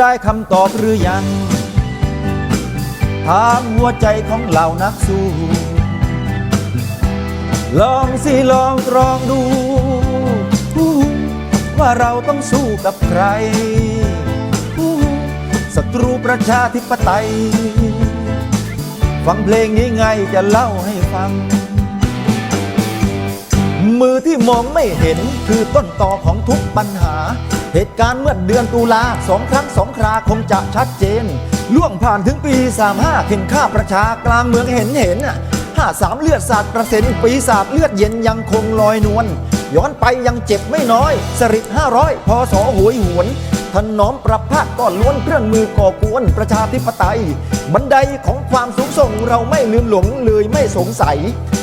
ได้คำตอบหรือยัง ถามหัวใจของเหล่านักสู้ ลองสิลองตรองดู ว่าเราต้องสู้กับใครศัตรูประชาธิปไตย ฟังเพลงนี้ไงจะเล่าให้ฟัง มือที่มองไม่เห็นคือต้นตอของทุกปัญหา เหตุการณ์เมื่อเดือนตุลาสองครั้งสองคราคงจะชัดเจน ล่วงผ่านถึงปี 35เข็นฆ่าประชากลางเมืองเห็นเห็นห้าสามเลือดสาดกระเซ็นปีศาจเลือดเย็นยังคงลอยนวลย้อนไปยังเจ็บไม่น้อย สริห้าร้อยพอสอหวยหวนถนอมปรับภาคก็ล้วนเครื่องมือก่อกวนประชาธิปไตย บันไดของความสูงส่งเราไม่ลืมหลงเลยไม่สงสัย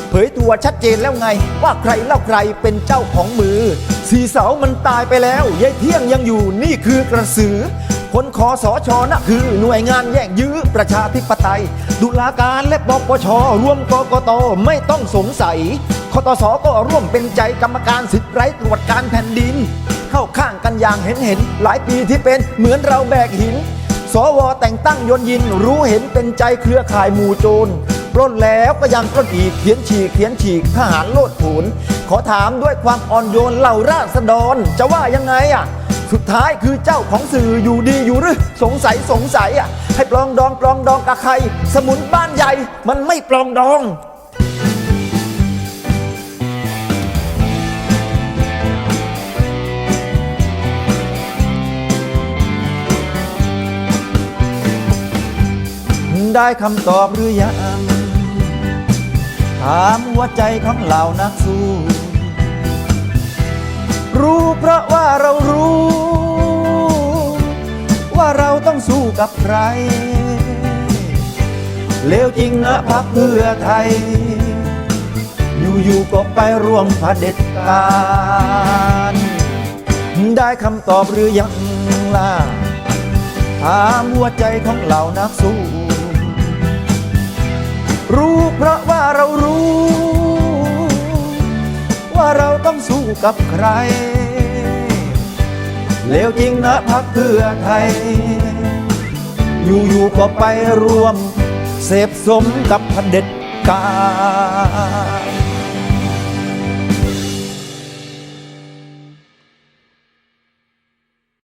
เผยตัวชัดเจนแล้วไงว่าใครเล่าใครเป็นเจ้าของมือ สีเสามันตายไปแล้วยายเที่ยงยังอยู่นี่คือกระสือ คนคอสอชอนะคือหน่วยงานแย่งยื้อประชาธิปไตย ดุลาการและปปชร่วมกกตไม่ต้องสงสัยคตสก็ร่วมเป็นใจกรรมการสิทธิ์ไร้ตรวจการแผ่นดิน เข้าข้างกันอย่างเห็นเห็น หลายปีที่เป็นเหมือนเราแบกหิน สวแต่งตั้งยนยินรู้เห็นเป็นใจเครือข่ายหมู่โจร ปล้นแล้วก็ยังปล้นอีกเขียนฉีกเขียนฉีกทหารโลดผลขอถามด้วยความอ่อนโยนเหล่าราษฎรจะว่ายังไงอะสุดท้ายคือเจ้าของสื่ออยู่ดีอยู่หรือสงสัยสงสัยอะให้ปลองดองปลองดองกับใคร สมุนบ้านใหญ่มันไม่ปลองดองได้คำตอบหรือยัง ถามหัวใจของเหล่านักสู้ รู้เพราะว่าเรารู้ ว่าเราต้องสู้กับใคร เลวจริงนะพักเพื่อไทย อยู่ๆก็ไปร่วมเผด็จการได้คำตอบหรือยังล่ะถามหัวใจของเหล่านักสู้ รู้เพราะว่าเรารู้ ว่าเราต้องสู้กับใคร เลวจริงนะพักเพื่อไทย อยู่ๆก็ไปร่วม เสพสมกับพันเด็จการ